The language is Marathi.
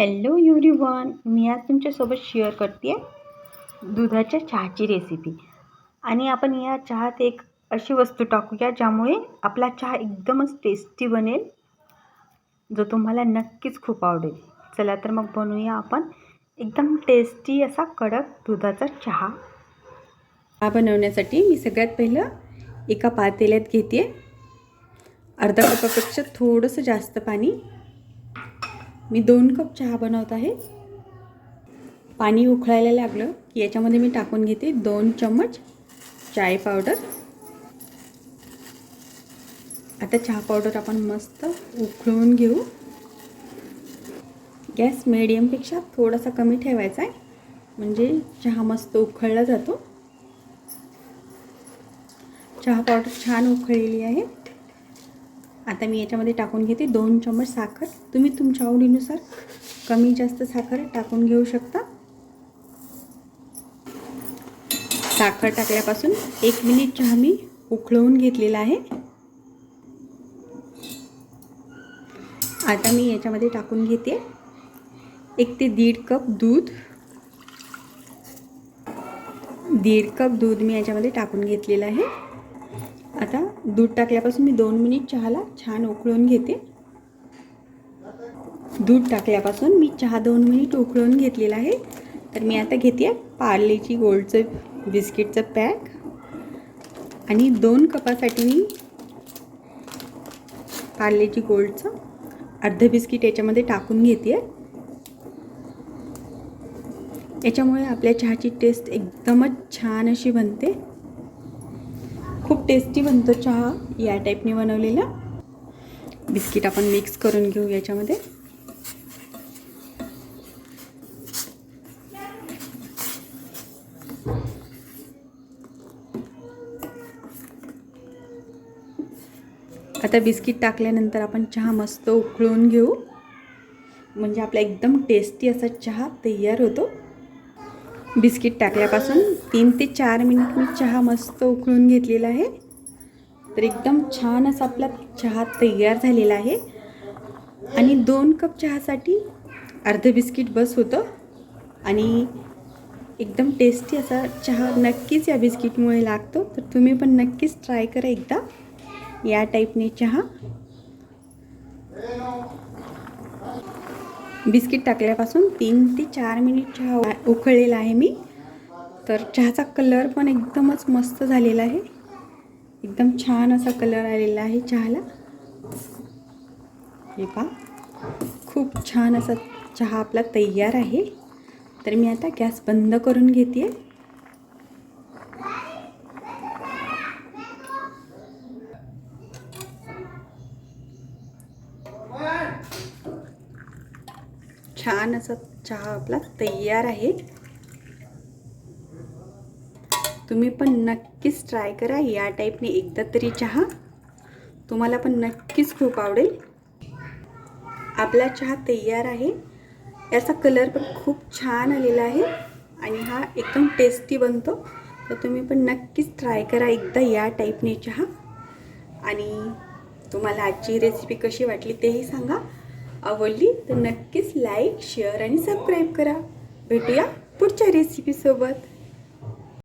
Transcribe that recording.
हॅलो एव्हरीवन मी आज तुमच्यासोबत शेअर करते आहे दुधाच्या चहाची रेसिपी आणि आपण या चहात एक अशी वस्तू टाकूया ज्यामुळे आपला चहा एकदमच टेस्टी बनेल जो तुम्हाला नक्कीच खूप आवडेल. चला तर मग बनवूया आपण एकदम टेस्टी असा कडक दुधाचा चहा. हा बनवण्यासाठी मी सगळ्यात पहिलं एका पातेल्यात घेते अर्धा कपापेक्षा थोडंसं जास्त पाणी मी दोन कप चहा बनवत आहे. पाणी उकळायला लागलं की याच्यामध्ये मी टाकून घेते दोन चम्मच चाय पावडर. आता चहा पावडर आपण मस्त उकळून घेऊ. गॅस मिडियमपेक्षा थोडासा कमी ठेवायचा आहे. म्हणजे चहा मस्त उकळला जातो. चहा पावडर छान उकळलेली आहे. आता मी याच्यामध्ये टाकून घेते दोन चम्मच साखर. तुम्ही तुमच्या आवडीनुसार कमी जास्त साखर टाकून घेऊ शकता. साखर टाकल्यापासून एक मिनिट चहा मी उकळवून घेतलेला आहे. आता मी याच्यामध्ये टाकून घेते एक ते दीड कप दूध. दीड कप दूध मी याच्यामध्ये टाकून घेतलेलं आहे. आता दूध टाकल्यापासून मी दोन मिनिट चहाला छान उकळून घेते. दूध टाकल्यापासून मी चहा दोन मिनिट उकळून घेतलेला आहे. तर मी आता घेते पार्लेची गोल्डचं बिस्किटचं पॅक. आणि दोन कपासाठी मी पार्लेची गोल्डचं अर्ध बिस्किट याच्यामध्ये टाकून घेते. याच्यामुळे आपल्या चहाची टेस्ट एकदमच छान अशी बनते. खूप टेस्टी बनतो चहा या टाईपने बनवलेला. बिस्किट आपण मिक्स करून घेऊ याच्यामध्ये. आता बिस्किट टाकल्यानंतर आपण चहा मस्त उकळून घेऊ. म्हणजे आपला एकदम टेस्टी असा चहा तयार होतो. बिस्किट टाकल्यापासून तीन ते चार मिनिट मी चहा मस्त उकळून घेतलेला आहे. तर एकदम छान असा आपला चहा तयार झालेला आहे. आणि दोन कप चहासाठी अर्धं बिस्किट बस होतं. आणि एकदम टेस्टी असा चहा नक्कीच या बिस्किटमुळे लागतो. तर तुम्ही पण नक्कीच ट्राय करा एकदा. या टाईपने चहा. बिस्किट टाकल्यापासून तीन ते चार मिनिट चहा उकळलेला आहे मी. तर चहाचा कलर पण एकदमच मस्त झालेला आहे. एकदम छान असा कलर आलेला आहे चहाला. हे पा खूप छान असा चहा आपला तयार आहे. तर मी आता गॅस बंद करून घेते छान असा चहा आपला तयार आहे. तुम्ही पण नक्कीच ट्राय करा. या टाईपने एकदा तरी चहा. तुम्हाला पण नक्कीच खूप आवडेल. आपला चहा तयार आहे. याचा कलर पण खूप छान आलेला आहे. आणि हा एकदम टेस्टी बनतो. तर तुम्ही पण नक्कीच ट्राय करा एकदा या टाईपने चहा. आणि तुम्हाला आजची रेसिपी कशी वाटली तेही सांगा. आवडली तर नक्कीच लाईक शेअर आणि सबस्क्राईब करा. भेटूया पुढच्या रेसिपीसोबत